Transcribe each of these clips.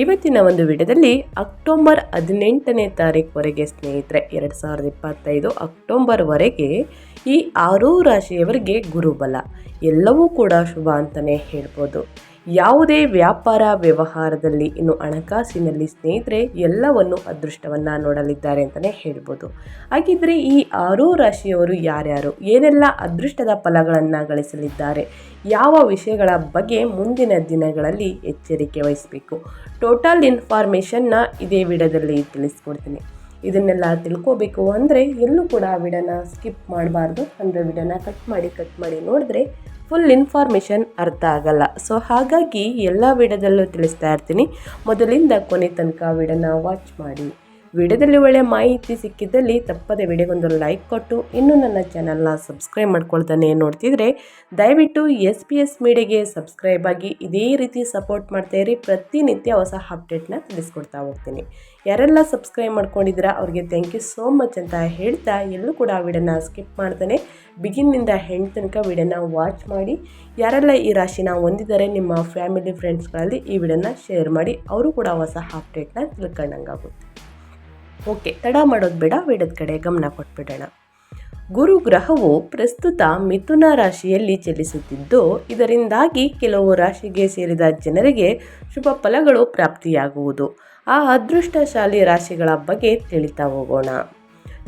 ಇವತ್ತಿನ ಒಂದು ವಿಡಿಯೋದಲ್ಲಿ ಅಕ್ಟೋಬರ್ ಹದಿನೆಂಟನೇ ತಾರೀಕುವರೆಗೆ ಸ್ನೇಹಿತರೆ, ಎರಡು ಸಾವಿರದ ಇಪ್ಪತ್ತೈದು ಅಕ್ಟೋಬರ್ವರೆಗೆ ಈ ಆರೂ ರಾಶಿಯವರಿಗೆ ಗುರುಬಲ, ಎಲ್ಲವೂ ಕೂಡ ಶುಭ ಅಂತಲೇ ಹೇಳ್ಬೋದು. ಯಾವುದೇ ವ್ಯಾಪಾರ ವ್ಯವಹಾರದಲ್ಲಿ ಇನ್ನು ಹಣಕಾಸಿನಲ್ಲಿ ಸ್ನೇಹಿತರೆ ಎಲ್ಲವನ್ನು ಅದೃಷ್ಟವನ್ನು ನೋಡಲಿದ್ದಾರೆ ಅಂತಲೇ ಹೇಳ್ಬೋದು. ಹಾಗಿದ್ದರೆ ಈ ಆರೂ ರಾಶಿಯವರು ಯಾರ್ಯಾರು? ಏನೆಲ್ಲ ಅದೃಷ್ಟದ ಫಲಗಳನ್ನು ಗಳಿಸಲಿದ್ದಾರೆ? ಯಾವ ವಿಷಯಗಳ ಬಗ್ಗೆ ಮುಂದಿನ ದಿನಗಳಲ್ಲಿ ಎಚ್ಚರಿಕೆ ವಹಿಸಬೇಕು? ಟೋಟಲ್ ಇನ್ಫಾರ್ಮೇಷನ್ನ ಇದೇ ವಿಡದಲ್ಲಿ ತಿಳಿಸ್ಕೊಡ್ತೀನಿ. ಇದನ್ನೆಲ್ಲ ತಿಳ್ಕೋಬೇಕು ಅಂದರೆ ಎಲ್ಲೂ ಕೂಡ ವಿಡನ ಸ್ಕಿಪ್ ಮಾಡಬಾರ್ದು. ಅಂದರೆ ವಿಡನ ಕಟ್ ಮಾಡಿ ಕಟ್ ಮಾಡಿ ನೋಡಿದ್ರೆ ಫುಲ್ ಇನ್ಫಾರ್ಮೇಷನ್ ಅರ್ಥ ಆಗಲ್ಲ. ಸೊ ಹಾಗಾಗಿ ಎಲ್ಲ ವಿಡಿಯೋದಲ್ಲೂ ತಿಳಿಸ್ತಾ ಇರ್ತೀನಿ. ಮೊದಲಿಂದ ಕೊನೆ ತನಕ ವಿಡಿಯೋನ ವಾಚ್ ಮಾಡಿ. ವಿಡಿಯೋದಲ್ಲಿ ಒಳ್ಳೆಯ ಮಾಹಿತಿ ಸಿಕ್ಕಿದ್ದಲ್ಲಿ ತಪ್ಪದೆ ವಿಡಿಯೋಗೊಂದು ಲೈಕ್ ಕೊಟ್ಟು, ಇನ್ನೂ ನನ್ನ ಚಾನಲ್ನ ಸಬ್ಸ್ಕ್ರೈಬ್ ಮಾಡ್ಕೊಳ್ತಾನೆ ನೋಡ್ತಿದ್ರೆ, ದಯವಿಟ್ಟು ಎಸ್ ಪಿ ಎಸ್ ಮೀಡಿಯಾಗೆ ಸಬ್ಸ್ಕ್ರೈಬ್ ಆಗಿ ಇದೇ ರೀತಿ ಸಪೋರ್ಟ್ ಮಾಡ್ತಾ ಇರಿ. ಪ್ರತಿನಿತ್ಯ ಹೊಸ ಅಪ್ಡೇಟ್ನ ತಿಳಿಸ್ಕೊಡ್ತಾ ಹೋಗ್ತೀನಿ. ಯಾರೆಲ್ಲ ಸಬ್ಸ್ಕ್ರೈಬ್ ಮಾಡ್ಕೊಂಡಿದ್ದೀರಾ ಅವ್ರಿಗೆ ಥ್ಯಾಂಕ್ ಯು ಸೋ ಮಚ್ ಅಂತ ಹೇಳ್ತಾ ಎಲ್ಲೂ ಕೂಡ ವಿಡಿಯೋನ ಸ್ಕಿಪ್ ಮಾಡ್ತಾನೆ. ಬಿಗಿನ್ನಿಂದ ಹೆಣ್ಣು ತನಕ ವಿಡಿಯೋನ ವಾಚ್ ಮಾಡಿ. ಯಾರೆಲ್ಲ ಈ ರಾಶಿನ ಹೊಂದಿದ್ದಾರೆ ನಿಮ್ಮ ಫ್ಯಾಮಿಲಿ ಫ್ರೆಂಡ್ಸ್ಗಳಲ್ಲಿ ಈ ವಿಡಿಯೋನ ಶೇರ್ ಮಾಡಿ. ಅವರು ಕೂಡ ಹೊಸ ಅಪ್ಡೇಟ್ನ ತಿಳ್ಕೊಂಡಂಗಾಗುತ್ತೆ ಓಕೆ ತಡ ಮಾಡೋದು ಬೇಡ ವಿಡದ ಕಡೆ ಗಮನ ಕೊಟ್ಬಿಡೋಣ. ಗುರು ಗ್ರಹವು ಪ್ರಸ್ತುತ ಮಿಥುನ ರಾಶಿಯಲ್ಲಿ ಚಲಿಸುತ್ತಿದ್ದು, ಇದರಿಂದಾಗಿ ಕೆಲವು ರಾಶಿಗೆ ಸೇರಿದ ಜನರಿಗೆ ಶುಭ ಫಲಗಳು ಪ್ರಾಪ್ತಿಯಾಗುವುದು. ಆ ಅದೃಷ್ಟಶಾಲಿ ರಾಶಿಗಳ ಬಗ್ಗೆ ತಿಳಿತಾ ಹೋಗೋಣ.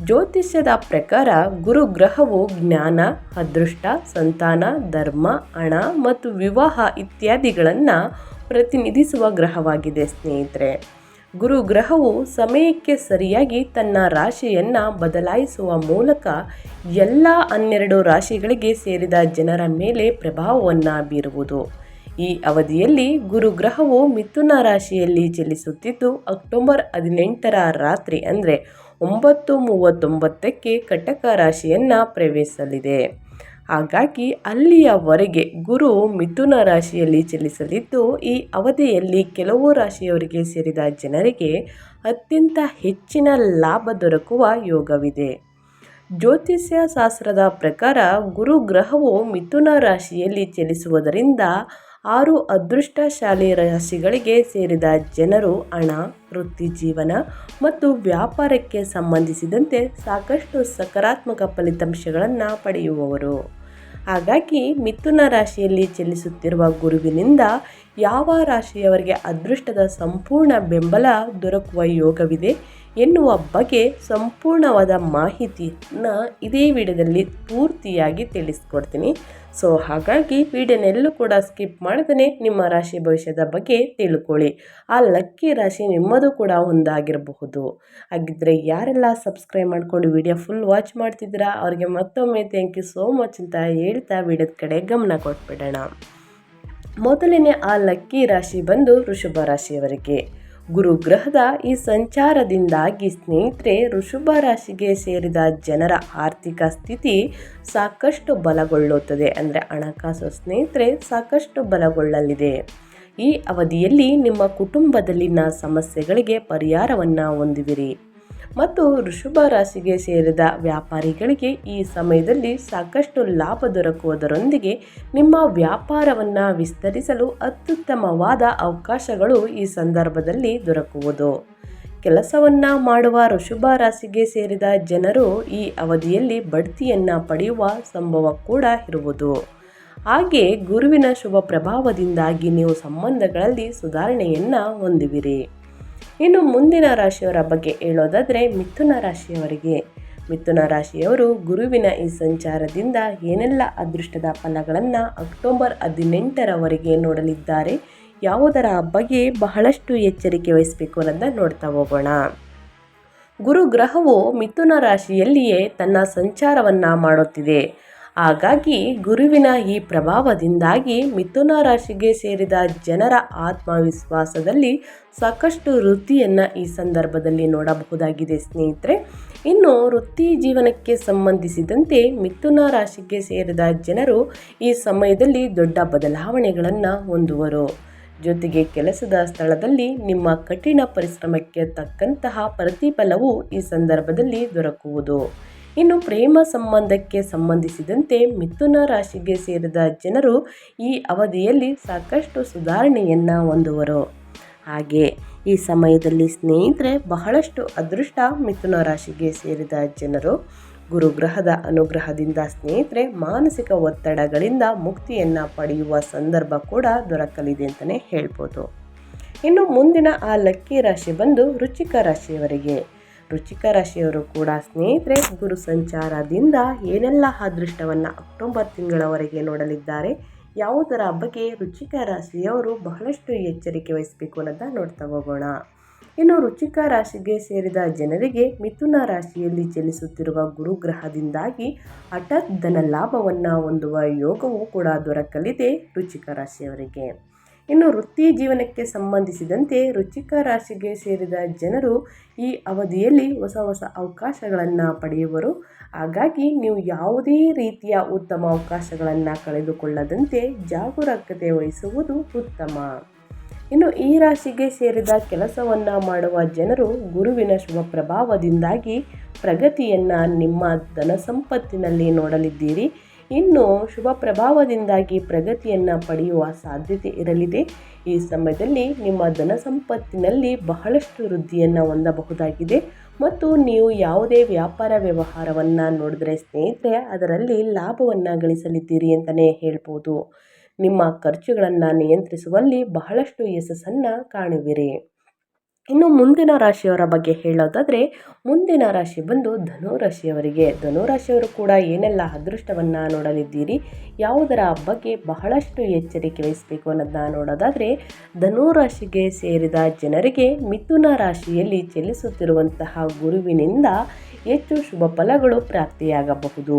ಜ್ಯೋತಿಷ್ಯದ ಪ್ರಕಾರ ಗುರು ಗ್ರಹವು ಜ್ಞಾನ, ಅದೃಷ್ಟ, ಸಂತಾನ, ಧರ್ಮ, ಹಣ ಮತ್ತು ವಿವಾಹ ಇತ್ಯಾದಿಗಳನ್ನು ಪ್ರತಿನಿಧಿಸುವ ಗ್ರಹವಾಗಿದೆ ಸ್ನೇಹಿತರೆ. ಗುರು ಗ್ರಹವು ಸಮಯಕ್ಕೆ ಸರಿಯಾಗಿ ತನ್ನ ರಾಶಿಯನ್ನು ಬದಲಾಯಿಸುವ ಮೂಲಕ ಎಲ್ಲ ಹನ್ನೆರಡು ರಾಶಿಗಳಿಗೆ ಸೇರಿದ ಜನರ ಮೇಲೆ ಪ್ರಭಾವವನ್ನು ಬೀರುವುದು. ಈ ಅವಧಿಯಲ್ಲಿ ಗುರು ಗ್ರಹವು ಮಿಥುನ ರಾಶಿಯಲ್ಲಿ ಚಲಿಸುತ್ತಿದ್ದು, ಅಕ್ಟೋಬರ್ ಹದಿನೆಂಟರ ರಾತ್ರಿ ಅಂದರೆ ಒಂಬತ್ತು ಮೂವತ್ತೊಂಬತ್ತಕ್ಕೆ ಕಟಕ ರಾಶಿಯನ್ನು ಪ್ರವೇಶಿಸಲಿದೆ. ಹಾಗಾಗಿ ಅಲ್ಲಿಯವರೆಗೆ ಗುರು ಮಿಥುನ ರಾಶಿಯಲ್ಲಿ ಚಲಿಸಲಿದ್ದು, ಈ ಅವಧಿಯಲ್ಲಿ ಕೆಲವು ರಾಶಿಯವರಿಗೆ ಸೇರಿದ ಜನರಿಗೆ ಅತ್ಯಂತ ಹೆಚ್ಚಿನ ಲಾಭ ದೊರಕುವ ಯೋಗವಿದೆ. ಜ್ಯೋತಿಷ್ಯ ಶಾಸ್ತ್ರದ ಪ್ರಕಾರ ಗುರು ಗ್ರಹವು ಮಿಥುನ ರಾಶಿಯಲ್ಲಿ ಚಲಿಸುವುದರಿಂದ ಆರು ಅದೃಷ್ಟಶಾಲಿ ರಾಶಿಗಳಿಗೆ ಸೇರಿದ ಜನರು ಹಣ, ವೃತ್ತಿ ಜೀವನ ಮತ್ತು ವ್ಯಾಪಾರಕ್ಕೆ ಸಂಬಂಧಿಸಿದಂತೆ ಸಾಕಷ್ಟು ಸಕಾರಾತ್ಮಕ ಫಲಿತಾಂಶಗಳನ್ನು ಪಡೆಯುವವರು. ಹಾಗಾಗಿ ಮಿಥುನ ರಾಶಿಯಲ್ಲಿ ಚಲಿಸುತ್ತಿರುವ ಗುರುವಿನಿಂದ ಯಾವ ರಾಶಿಯವರಿಗೆ ಅದೃಷ್ಟದ ಸಂಪೂರ್ಣ ಬೆಂಬಲ ದೊರಕುವ ಯೋಗವಿದೆ? ಎನ್ನುವ ಬಗ್ಗೆ ಸಂಪೂರ್ಣವಾದ ಮಾಹಿತಿಯನ್ನು ಇದೇ ವಿಡಿಯೋದಲ್ಲಿ ಪೂರ್ತಿಯಾಗಿ ತಿಳಿಸ್ಕೊಡ್ತೀನಿ. ಸೊ ಹಾಗಾಗಿ ವಿಡಿಯೋನೆಲ್ಲೂ ಕೂಡ ಸ್ಕಿಪ್ ಮಾಡದೇ ನಿಮ್ಮ ರಾಶಿ ಭವಿಷ್ಯದ ಬಗ್ಗೆ ತಿಳ್ಕೊಳ್ಳಿ. ಆ ಲಕ್ಕಿ ರಾಶಿ ನಿಮ್ಮದು ಕೂಡ ಒಂದಾಗಿರಬಹುದು. ಹಾಗಿದ್ದರೆ ಯಾರೆಲ್ಲ ಸಬ್ಸ್ಕ್ರೈಬ್ ಮಾಡ್ಕೊಂಡು ವಿಡಿಯೋ ಫುಲ್ ವಾಚ್ ಮಾಡ್ತಿದ್ದೀರಾ, ಅವ್ರಿಗೆ ಮತ್ತೊಮ್ಮೆ ಥ್ಯಾಂಕ್ ಯು ಸೋ ಮಚ್ ಅಂತ ಹೇಳ್ತಾ ವಿಡಿಯೋದ ಕಡೆ ಗಮನ ಕೊಟ್ಬಿಡೋಣ. ಮೊದಲನೇ ಆ ಲಕ್ಕಿ ರಾಶಿ ಬಂದು ಋಷಭ ರಾಶಿಯವರಿಗೆ. ಗುರು ಗ್ರಹದ ಈ ಸಂಚಾರದಿಂದಾಗಿ ಸ್ನೇಹಿತರೆ, ಋಷಭ ರಾಶಿಗೆ ಸೇರಿದ ಜನರ ಆರ್ಥಿಕ ಸ್ಥಿತಿ ಸಾಕಷ್ಟು ಬಲಗೊಳ್ಳುತ್ತದೆ. ಅಂದರೆ ಹಣಕಾಸು ಸ್ನೇಹಿತರೆ, ಸಾಕಷ್ಟು ಬಲಗೊಳ್ಳಲಿದೆ. ಈ ಅವಧಿಯಲ್ಲಿ ನಿಮ್ಮ ಕುಟುಂಬದಲ್ಲಿನ ಸಮಸ್ಯೆಗಳಿಗೆ ಪರಿಹಾರವನ್ನು ಹೊಂದುವಿರಿ. ಮತ್ತು ಋಷಭ ರಾಶಿಗೆ ಸೇರಿದ ವ್ಯಾಪಾರಿಗಳಿಗೆ ಈ ಸಮಯದಲ್ಲಿ ಸಾಕಷ್ಟು ಲಾಭ ದೊರಕುವುದರೊಂದಿಗೆ ನಿಮ್ಮ ವ್ಯಾಪಾರವನ್ನು ವಿಸ್ತರಿಸಲು ಅತ್ಯುತ್ತಮವಾದ ಅವಕಾಶಗಳು ಈ ಸಂದರ್ಭದಲ್ಲಿ ದೊರಕುವುದು. ಕೆಲಸವನ್ನು ಮಾಡುವ ಋಷಭ ರಾಶಿಗೆ ಸೇರಿದ ಜನರು ಈ ಅವಧಿಯಲ್ಲಿ ಬಡ್ತಿಯನ್ನು ಪಡೆಯುವ ಸಂಭವ ಕೂಡ ಇರುವುದು. ಹಾಗೆ ಗುರುವಿನ ಶುಭ ಪ್ರಭಾವದಿಂದಾಗಿ ನೀವು ಸಂಬಂಧಗಳಲ್ಲಿ ಸುಧಾರಣೆಯನ್ನು ಹೊಂದುವಿರಿ. ಇನ್ನು ಮುಂದಿನ ರಾಶಿಯವರ ಬಗ್ಗೆ ಹೇಳೋದಾದರೆ ಮಿಥುನ ರಾಶಿಯವರಿಗೆ. ಮಿಥುನ ರಾಶಿಯವರು ಗುರುವಿನ ಈ ಸಂಚಾರದಿಂದ ಏನೆಲ್ಲ ಅದೃಷ್ಟದ ಫಲಗಳನ್ನು ಅಕ್ಟೋಬರ್ ಹದಿನೆಂಟರವರೆಗೆ ನೋಡಲಿದ್ದಾರೆ, ಯಾವುದರ ಬಗ್ಗೆ ಬಹಳಷ್ಟು ಎಚ್ಚರಿಕೆ ವಹಿಸಬೇಕು ಅನ್ನೋದನ್ನ ನೋಡ್ತಾ ಹೋಗೋಣ. ಗುರು ಗ್ರಹವು ಮಿಥುನ ರಾಶಿಯಲ್ಲಿಯೇ ತನ್ನ ಸಂಚಾರವನ್ನು ಮಾಡುತ್ತಿದೆ. ಹಾಗಾಗಿ ಗುರುವಿನ ಈ ಪ್ರಭಾವದಿಂದಾಗಿ ಮಿಥುನ ರಾಶಿಗೆ ಸೇರಿದ ಜನರ ಆತ್ಮವಿಶ್ವಾಸದಲ್ಲಿ ಸಾಕಷ್ಟು ವೃತ್ತಿಯನ್ನು ಈ ಸಂದರ್ಭದಲ್ಲಿ ನೋಡಬಹುದಾಗಿದೆ, ಸ್ನೇಹಿತರೆ. ಇನ್ನು ವೃತ್ತಿ ಜೀವನಕ್ಕೆ ಸಂಬಂಧಿಸಿದಂತೆ ಮಿಥುನ ರಾಶಿಗೆ ಸೇರಿದ ಜನರು ಈ ಸಮಯದಲ್ಲಿ ದೊಡ್ಡ ಬದಲಾವಣೆಗಳನ್ನು ಹೊಂದುವರು. ಜೊತೆಗೆ ಕೆಲಸದ ಸ್ಥಳದಲ್ಲಿ ನಿಮ್ಮ ಕಠಿಣ ಪರಿಶ್ರಮಕ್ಕೆ ತಕ್ಕಂತಹ ಪ್ರತಿಫಲವು ಈ ಸಂದರ್ಭದಲ್ಲಿ ದೊರಕುವುದು. ಇನ್ನು ಪ್ರೇಮ ಸಂಬಂಧಕ್ಕೆ ಸಂಬಂಧಿಸಿದಂತೆ ಮಿಥುನ ರಾಶಿಗೆ ಸೇರಿದ ಜನರು ಈ ಅವಧಿಯಲ್ಲಿ ಸಾಕಷ್ಟು ಸುಧಾರಣೆಯನ್ನು ಹೊಂದುವರು. ಹಾಗೆ ಈ ಸಮಯದಲ್ಲಿ ಸ್ನೇಹಿತರೆ ಬಹಳಷ್ಟು ಅದೃಷ್ಟ ಮಿಥುನ ರಾಶಿಗೆ ಸೇರಿದ ಜನರು. ಗುರುಗ್ರಹದ ಅನುಗ್ರಹದಿಂದ ಸ್ನೇಹಿತರೆ ಮಾನಸಿಕ ಒತ್ತಡಗಳಿಂದ ಮುಕ್ತಿಯನ್ನು ಪಡೆಯುವ ಸಂದರ್ಭ ಕೂಡ ದೊರಕಲಿದೆ ಅಂತಲೇ ಹೇಳ್ಬೋದು. ಇನ್ನು ಮುಂದಿನ ಆ ಲಕ್ಕಿ ರಾಶಿ ಬಂದು ರುಚಿಕ ರಾಶಿಯವರಿಗೆ. ರುಚಿಕ ರಾಶಿಯವರು ಕೂಡ ಸ್ನೇಹಿತರೆ, ಗುರು ಸಂಚಾರದಿಂದ ಏನೆಲ್ಲ ಅದೃಷ್ಟವನ್ನು ಅಕ್ಟೋಬರ್ ತಿಂಗಳವರೆಗೆ ನೋಡಲಿದ್ದಾರೆ, ಯಾವುದರ ಬಗ್ಗೆ ರುಚಿಕ ರಾಶಿಯವರು ಬಹಳಷ್ಟು ಎಚ್ಚರಿಕೆ ವಹಿಸಬೇಕು ಅನ್ನೋದನ್ನ ನೋಡ್ತಾ ಹೋಗೋಣ. ಇನ್ನು ರುಚಿಕ ರಾಶಿಗೆ ಸೇರಿದ ಜನರಿಗೆ ಮಿಥುನ ರಾಶಿಯಲ್ಲಿ ಚಲಿಸುತ್ತಿರುವ ಗುರುಗ್ರಹದಿಂದಾಗಿ ಹಠಾತ್ ಧನ ಲಾಭವನ್ನು ಹೊಂದುವ ಯೋಗವೂ ಕೂಡ ದೊರಕಲಿದೆ ರುಚಿಕ ರಾಶಿಯವರಿಗೆ ಇನ್ನು ವೃತ್ತಿ ಜೀವನಕ್ಕೆ ಸಂಬಂಧಿಸಿದಂತೆ ರುಚಿಕ ರಾಶಿಗೆ ಸೇರಿದ ಜನರು ಈ ಅವಧಿಯಲ್ಲಿ ಹೊಸ ಹೊಸ ಅವಕಾಶಗಳನ್ನು ಪಡೆಯುವರು. ಹಾಗಾಗಿ ನೀವು ಯಾವುದೇ ರೀತಿಯ ಉತ್ತಮ ಅವಕಾಶಗಳನ್ನು ಕಳೆದುಕೊಳ್ಳದಂತೆ ಜಾಗರೂಕತೆ ವಹಿಸುವುದು ಉತ್ತಮ. ಇನ್ನು ಈ ರಾಶಿಗೆ ಸೇರಿದ ಕೆಲಸವನ್ನು ಮಾಡುವ ಜನರು ಗುರುವಿನ ಶುಭ ಪ್ರಭಾವದಿಂದಾಗಿ ಪ್ರಗತಿಯನ್ನು ನಿಮ್ಮ ಧನ ಸಂಪತ್ತಿನಲ್ಲಿ ನೋಡಲಿದ್ದೀರಿ. ಇನ್ನು ಶುಭ ಪ್ರಭಾವದಿಂದಾಗಿ ಪ್ರಗತಿಯನ್ನು ಪಡೆಯುವ ಸಾಧ್ಯತೆ ಇರಲಿದೆ. ಈ ಸಮಯದಲ್ಲಿ ನಿಮ್ಮ ಧನ ಸಂಪತ್ತಿನಲ್ಲಿ ಬಹಳಷ್ಟು ವೃದ್ಧಿಯನ್ನು ಹೊಂದಬಹುದಾಗಿದೆ. ಮತ್ತು ನೀವು ಯಾವುದೇ ವ್ಯಾಪಾರ ವ್ಯವಹಾರವನ್ನು ನೋಡಿದ್ರೆ ಸ್ನೇಹಿತರೆ, ಅದರಲ್ಲಿ ಲಾಭವನ್ನು ಗಳಿಸಲಿದ್ದೀರಿ ಅಂತಲೇ ಹೇಳ್ಬೋದು. ನಿಮ್ಮ ಖರ್ಚುಗಳನ್ನು ನಿಯಂತ್ರಿಸುವಲ್ಲಿ ಬಹಳಷ್ಟು ಯಶಸ್ಸನ್ನು ಕಾಣುವಿರಿ. ಇನ್ನು ಮುಂದಿನ ರಾಶಿಯವರ ಬಗ್ಗೆ ಹೇಳೋದಾದರೆ, ಮುಂದಿನ ರಾಶಿ ಬಂದು ಧನುರಾಶಿಯವರಿಗೆ. ರಾಶಿಯವರಿಗೆ ಧನು ರಾಶಿಯವರು ಕೂಡ ಏನೆಲ್ಲ ಅದೃಷ್ಟವನ್ನು ನೋಡಲಿದ್ದೀರಿ, ಯಾವುದರ ಬಗ್ಗೆ ಬಹಳಷ್ಟು ಎಚ್ಚರಿಕೆ ವಹಿಸಬೇಕು ಅನ್ನೋದನ್ನ ನೋಡೋದಾದರೆ, ಧನುರಾಶಿಗೆ ಸೇರಿದ ಜನರಿಗೆ ಮಿಥುನ ರಾಶಿಯಲ್ಲಿ ಚಲಿಸುತ್ತಿರುವಂತಹ ಗುರುವಿನಿಂದ ಹೆಚ್ಚು ಶುಭ ಫಲಗಳು ಪ್ರಾಪ್ತಿಯಾಗಬಹುದು.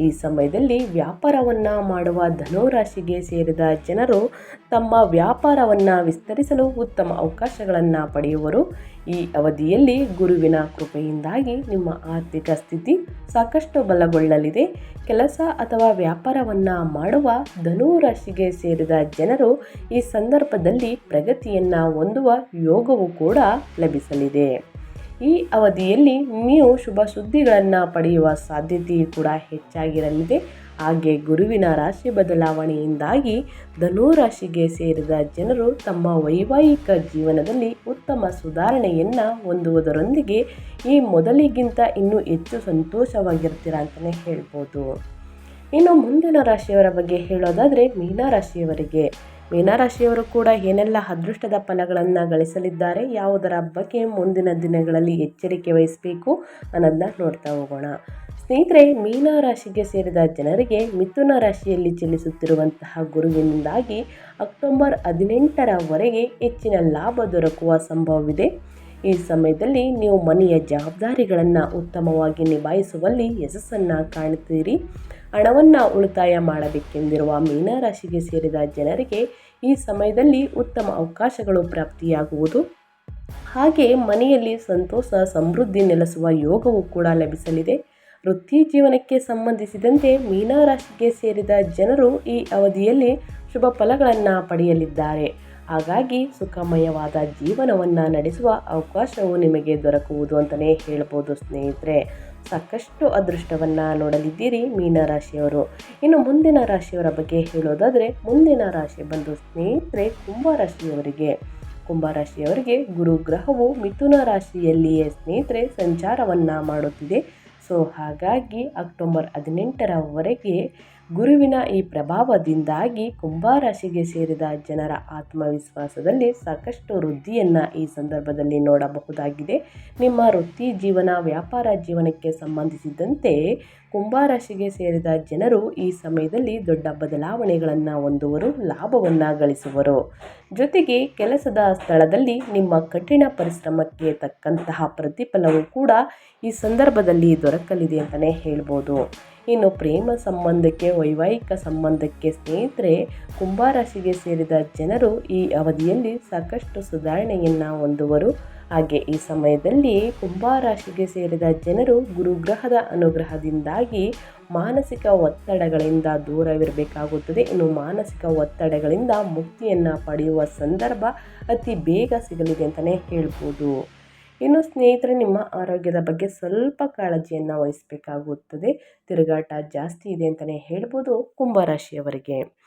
ಈ ಸಮಯದಲ್ಲಿ ವ್ಯಾಪಾರವನ್ನು ಮಾಡುವ ಧನುರಾಶಿಗೆ ಸೇರಿದ ಜನರು ತಮ್ಮ ವ್ಯಾಪಾರವನ್ನು ವಿಸ್ತರಿಸಲು ಉತ್ತಮ ಅವಕಾಶಗಳನ್ನು ಪಡೆಯುವರು. ಈ ಅವಧಿಯಲ್ಲಿ ಗುರುವಿನ ಕೃಪೆಯಿಂದಾಗಿ ನಿಮ್ಮ ಆರ್ಥಿಕ ಸ್ಥಿತಿ ಸಾಕಷ್ಟು ಬಲಗೊಳ್ಳಲಿದೆ. ಕೆಲಸ ಅಥವಾ ವ್ಯಾಪಾರವನ್ನು ಮಾಡುವ ಧನುರಾಶಿಗೆ ಸೇರಿದ ಜನರು ಈ ಸಂದರ್ಭದಲ್ಲಿ ಪ್ರಗತಿಯನ್ನು ಹೊಂದುವ ಯೋಗವು ಕೂಡ ಲಭಿಸಲಿದೆ. ಈ ಅವಧಿಯಲ್ಲಿ ನೀವು ಶುಭ ಸುದ್ದಿಗಳನ್ನು ಪಡೆಯುವ ಸಾಧ್ಯತೆಯು ಕೂಡ ಹೆಚ್ಚಾಗಿರಲಿದೆ. ಹಾಗೆ ಗುರುವಿನ ರಾಶಿ ಬದಲಾವಣೆಯಿಂದಾಗಿ ಧನುರಾಶಿಗೆ ಸೇರಿದ ಜನರು ತಮ್ಮ ವೈವಾಹಿಕ ಜೀವನದಲ್ಲಿ ಉತ್ತಮ ಸುಧಾರಣೆಯನ್ನು ಹೊಂದುವುದರೊಂದಿಗೆ ಈ ಮೊದಲಿಗಿಂತ ಇನ್ನೂ ಹೆಚ್ಚು ಸಂತೋಷವಾಗಿರ್ತೀರ ಅಂತಲೇ ಹೇಳ್ಬೋದು. ಇನ್ನು ಮುಂದಿನ ರಾಶಿಯವರ ಬಗ್ಗೆ ಹೇಳೋದಾದರೆ ಮೀನರಾಶಿಯವರಿಗೆ. ಮೀನರಾಶಿಯವರು ಕೂಡ ಏನೆಲ್ಲ ಅದೃಷ್ಟದ ಫಲಗಳನ್ನು ಗಳಿಸಲಿದ್ದಾರೆ, ಯಾವುದರ ಬಗ್ಗೆ ಮುಂದಿನ ದಿನಗಳಲ್ಲಿ ಎಚ್ಚರಿಕೆ ವಹಿಸಬೇಕು ಅನ್ನೋದನ್ನ ನೋಡ್ತಾ ಹೋಗೋಣ. ಸ್ನೇಹಿತರೆ ಮೀನ ರಾಶಿಗೆ ಸೇರಿದ ಜನರಿಗೆ ಮಿಥುನ ರಾಶಿಯಲ್ಲಿ ಚಲಿಸುತ್ತಿರುವಂತಹ ಗುರುವಿನಿಂದಾಗಿ ಅಕ್ಟೋಬರ್ ಹದಿನೆಂಟರವರೆಗೆ ಹೆಚ್ಚಿನ ಲಾಭ ದೊರಕುವ ಸಂಭವವಿದೆ. ಈ ಸಮಯದಲ್ಲಿ ನೀವು ಮನೆಯ ಜವಾಬ್ದಾರಿಗಳನ್ನು ಉತ್ತಮವಾಗಿ ನಿಭಾಯಿಸುವಲ್ಲಿ ಯಶಸ್ಸನ್ನು ಕಾಣುತ್ತೀರಿ ಹಣವನ್ನು ಉಳಿತಾಯ ಮಾಡಬೇಕೆಂದಿರುವ ಮೀನರಾಶಿಗೆ ಸೇರಿದ ಜನರಿಗೆ ಈ ಸಮಯದಲ್ಲಿ ಉತ್ತಮ ಅವಕಾಶಗಳು ಪ್ರಾಪ್ತಿಯಾಗುವುದು. ಹಾಗೆ ಮನೆಯಲ್ಲಿ ಸಂತೋಷ, ಸಮೃದ್ಧಿ ನೆಲೆಸುವ ಯೋಗವು ಕೂಡ ಲಭಿಸಲಿದೆ. ವೃತ್ತಿ ಜೀವನಕ್ಕೆ ಸಂಬಂಧಿಸಿದಂತೆ ಮೀನರಾಶಿಗೆ ಸೇರಿದ ಜನರು ಈ ಅವಧಿಯಲ್ಲಿ ಶುಭ ಫಲಗಳನ್ನು ಪಡೆಯಲಿದ್ದಾರೆ. ಹಾಗಾಗಿ ಸುಖಮಯವಾದ ಜೀವನವನ್ನು ನಡೆಸುವ ಅವಕಾಶವು ನಿಮಗೆ ದೊರಕುವುದು ಅಂತಲೇ ಹೇಳ್ಬೋದು ಸ್ನೇಹಿತರೆ. ಸಾಕಷ್ಟು ಅದೃಷ್ಟವನ್ನು ನೋಡಲಿದ್ದೀರಿ ಮೀನರಾಶಿಯವರು ಇನ್ನು ಮುಂದಿನ ರಾಶಿಯವರ ಬಗ್ಗೆ ಹೇಳೋದಾದರೆ, ಮುಂದಿನ ರಾಶಿ ಬಂದು ಸ್ನೇಹಿತರೆ ಕುಂಭರಾಶಿಯವರಿಗೆ ಕುಂಭರಾಶಿಯವರಿಗೆ ಗುರು ಗ್ರಹವು ಮಿಥುನ ರಾಶಿಯಲ್ಲಿಯೇ ಸ್ನೇಹಿತರೆ ಸಂಚಾರವನ್ನು ಮಾಡುತ್ತಿದೆ. ಸೊ ಹಾಗಾಗಿ ಅಕ್ಟೋಬರ್ ಹದಿನೆಂಟರವರೆಗೆ ಗುರುವಿನ ಈ ಪ್ರಭಾವದಿಂದಾಗಿ ಕುಂಭರಾಶಿಗೆ ಸೇರಿದ ಜನರ ಆತ್ಮವಿಶ್ವಾಸದಲ್ಲಿ ಸಾಕಷ್ಟು ವೃದ್ಧಿಯನ್ನು ಈ ಸಂದರ್ಭದಲ್ಲಿ ನೋಡಬಹುದಾಗಿದೆ. ನಿಮ್ಮ ವೃತ್ತಿ ಜೀವನ, ವ್ಯಾಪಾರ ಜೀವನಕ್ಕೆ ಸಂಬಂಧಿಸಿದಂತೆ ಕುಂಭರಾಶಿಗೆ ಸೇರಿದ ಜನರು ಈ ಸಮಯದಲ್ಲಿ ದೊಡ್ಡ ಬದಲಾವಣೆಗಳನ್ನು ಹೊಂದುವರು, ಲಾಭವನ್ನು ಗಳಿಸುವರು. ಜೊತೆಗೆ ಕೆಲಸದ ಸ್ಥಳದಲ್ಲಿ ನಿಮ್ಮ ಕಠಿಣ ಪರಿಶ್ರಮಕ್ಕೆ ತಕ್ಕಂತಹ ಪ್ರತಿಫಲವು ಕೂಡ ಈ ಸಂದರ್ಭದಲ್ಲಿ ದೊರಕಲಿದೆ ಅಂತಲೇ ಹೇಳ್ಬೋದು. ಇನ್ನು ಪ್ರೇಮ ಸಂಬಂಧಕ್ಕೆ, ವೈವಾಹಿಕ ಸಂಬಂಧಕ್ಕೆ ಸ್ನೇಹಿತರೆ, ಕುಂಭರಾಶಿಗೆ ಸೇರಿದ ಜನರು ಈ ಅವಧಿಯಲ್ಲಿ ಸಾಕಷ್ಟು ಸುಧಾರಣೆಯನ್ನು ಹೊಂದುವರು. ಹಾಗೆ ಈ ಸಮಯದಲ್ಲಿ ಕುಂಭರಾಶಿಗೆ ಸೇರಿದ ಜನರು ಗುರುಗ್ರಹದ ಅನುಗ್ರಹದಿಂದಾಗಿ ಮಾನಸಿಕ ಒತ್ತಡಗಳಿಂದ ದೂರವಿರಬೇಕಾಗುತ್ತದೆ. ಇನ್ನು ಮಾನಸಿಕ ಒತ್ತಡಗಳಿಂದ ಮುಕ್ತಿಯನ್ನು ಪಡೆಯುವ ಸಂದರ್ಭ ಅತಿ ಬೇಗ ಸಿಗಲಿದೆ ಅಂತಲೇ ಹೇಳ್ಬೋದು. ಇನ್ನು ಸ್ನೇಹಿತರೆ, ನಿಮ್ಮ ಆರೋಗ್ಯದ ಬಗ್ಗೆ ಸ್ವಲ್ಪ ಕಾಳಜಿಯನ್ನು ವಹಿಸಬೇಕಾಗುತ್ತದೆ. ತಿರುಗಾಟ ಜಾಸ್ತಿ ಇದೆ ಅಂತಲೇ ಹೇಳ್ಬೋದು ಕುಂಭರಾಶಿಯವರಿಗೆ.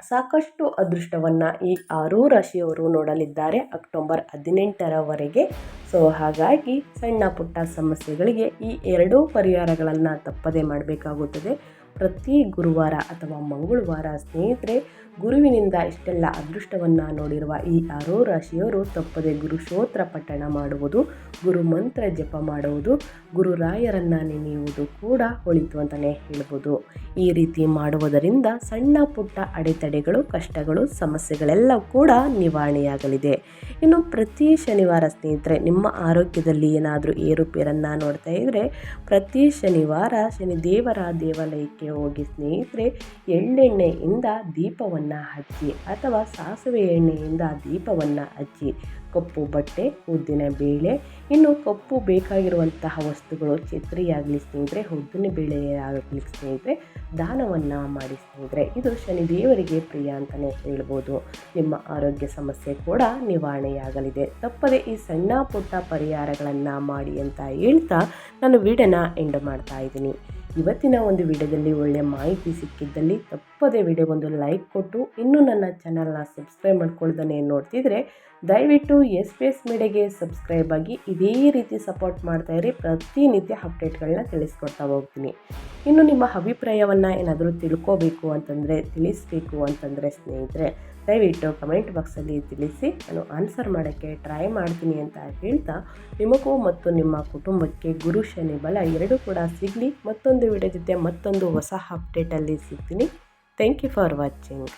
ಸಾಕಷ್ಟು ಅದೃಷ್ಟವನ್ನು ಈ ಆರೂ ರಾಶಿಯವರು ನೋಡಲಿದ್ದಾರೆ ಅಕ್ಟೋಬರ್ ಹದಿನೆಂಟರವರೆಗೆ. ಸೊ, ಹಾಗಾಗಿ ಸಣ್ಣ ಪುಟ್ಟ ಸಮಸ್ಯೆಗಳಿಗೆ ಈ ಎರಡೂ ಪರಿಹಾರಗಳನ್ನು ತಪ್ಪದೇ ಮಾಡಬೇಕಾಗುತ್ತದೆ. ಪ್ರತಿ ಗುರುವಾರ ಅಥವಾ ಮಂಗಳವಾರ ಸ್ನೇಹಿತರೆ, ಗುರುವಿನಿಂದ ಇಷ್ಟೆಲ್ಲ ಅದೃಷ್ಟವನ್ನು ನೋಡಿರುವ ಈ ಆರೋ ರಾಶಿಯವರು ತಪ್ಪದೆ ಗುರುಶೋತ್ರ ಪಠಣ ಮಾಡುವುದು, ಗುರು ಮಂತ್ರ ಜಪ ಮಾಡುವುದು ಗುರುರಾಯರನ್ನು ನೆನೆಯುವುದು ಕೂಡ ಒಳಿತು ಅಂತಲೇ ಹೇಳ್ಬೋದು. ಈ ರೀತಿ ಮಾಡುವುದರಿಂದ ಸಣ್ಣ ಪುಟ್ಟ ಅಡೆತಡೆಗಳು, ಕಷ್ಟಗಳು, ಸಮಸ್ಯೆಗಳೆಲ್ಲ ಕೂಡ ನಿವಾರಣೆಯಾಗಲಿದೆ. ಇನ್ನು ಪ್ರತಿ ಶನಿವಾರ ಸ್ನೇಹಿತರೆ, ನಿಮ್ಮ ಆರೋಗ್ಯದಲ್ಲಿ ಏನಾದರೂ ಏರುಪೇರನ್ನು ನೋಡ್ತಾ ಇದ್ದರೆ ಪ್ರತಿ ಶನಿವಾರ ಶನಿದೇವರ ದೇವಾಲಯಕ್ಕೆ ಹೋಗಿ ಸ್ನೇಹಿತರೆ, ಎಳ್ಳೆಣ್ಣೆಯಿಂದ ದೀಪವನ್ನು ಹಚ್ಚಿ ಅಥವಾ ಸಾಸಿವೆ ಎಣ್ಣೆಯಿಂದ ದೀಪವನ್ನು ಹಚ್ಚಿ. ಕಪ್ಪು ಬಟ್ಟೆ, ಉದ್ದಿನ ಬೇಳೆ, ಇನ್ನು ಕಪ್ಪು ಬೇಕಾಗಿರುವಂತಹ ವಸ್ತುಗಳು ಛತ್ರಿಯಾಗಲಿ ಸ್ನೇಹಿತರೆ, ಉದ್ದಿನ ಬೇಳೆಯಾಗಲಿ ಸ್ನೇಹಿತರೆ, ದಾನವನ್ನು ಮಾಡಿ ಸ್ನೇಹಿತರೆ. ಇದು ಶನಿದೇವರಿಗೆ ಪ್ರಿಯ ಅಂತಲೇ ಹೇಳ್ಬೋದು. ನಿಮ್ಮ ಆರೋಗ್ಯ ಸಮಸ್ಯೆ ಕೂಡ ನಿವಾರಣೆಯಾಗಲಿದೆ. ತಪ್ಪದೆ ಈ ಸಣ್ಣ ಪುಟ್ಟ ಪರಿಹಾರಗಳನ್ನು ಮಾಡಿ ಅಂತ ಹೇಳ್ತಾ ನಾನು ವಿಡಿಯೋನ ಎಂಡ್ ಮಾಡ್ತಾ ಇದ್ದೀನಿ. ಇವತ್ತಿನ ಒಂದು ವಿಡಿಯೋದಲ್ಲಿ ಒಳ್ಳೆಯ ಮಾಹಿತಿ ಸಿಕ್ಕಿದ್ದಲ್ಲಿ ತಪ್ಪದೇ ವಿಡಿಯೋಗೊಂದು ಲೈಕ್ ಕೊಟ್ಟು ಇನ್ನೂ ನನ್ನ ಚಾನಲ್ನ ಸಬ್ಸ್ಕ್ರೈಬ್ ಮಾಡ್ಕೊಳ್ದೇ ನೋಡ್ತಿದ್ರೆ, ದಯವಿಟ್ಟು ಎಸ್ ಪಿ ಎಸ್ ಮೀಡಿಯಾಗೆ ಸಬ್ಸ್ಕ್ರೈಬ್ ಆಗಿ ಇದೇ ರೀತಿ ಸಪೋರ್ಟ್ ಮಾಡ್ತಾ ಇರಿ. ಪ್ರತಿನಿತ್ಯ ಅಪ್ಡೇಟ್ಗಳನ್ನ ತಿಳಿಸ್ಕೊಡ್ತಾ ಹೋಗ್ತೀನಿ. ಇನ್ನು ನಿಮ್ಮ ಅಭಿಪ್ರಾಯವನ್ನು ಏನಾದರೂ ತಿಳ್ಕೋಬೇಕು ಅಂತಂದರೆ, ತಿಳಿಸ್ಬೇಕು ಅಂತಂದರೆ ಸ್ನೇಹಿತರೆ ದಯವಿಟ್ಟು ಕಮೆಂಟ್ ಬಾಕ್ಸಲ್ಲಿ ತಿಳಿಸಿ, ನಾನು ಆನ್ಸರ್ ಮಾಡೋಕ್ಕೆ ಟ್ರೈ ಮಾಡ್ತೀನಿ ಅಂತ ಹೇಳ್ತಾ ನಿಮಗೂ ಮತ್ತು ನಿಮ್ಮ ಕುಟುಂಬಕ್ಕೆ ಗುರು ಶನಿ ಬಲ ಎರಡೂ ಕೂಡ ಸಿಗಲಿ. ಮತ್ತೊಂದು ವಿಡಿಯೋ ಜೊತೆ ಮತ್ತೊಂದು ಹೊಸ ಅಪ್ಡೇಟಲ್ಲಿ ಸಿಗ್ತೀನಿ. Thank you for watching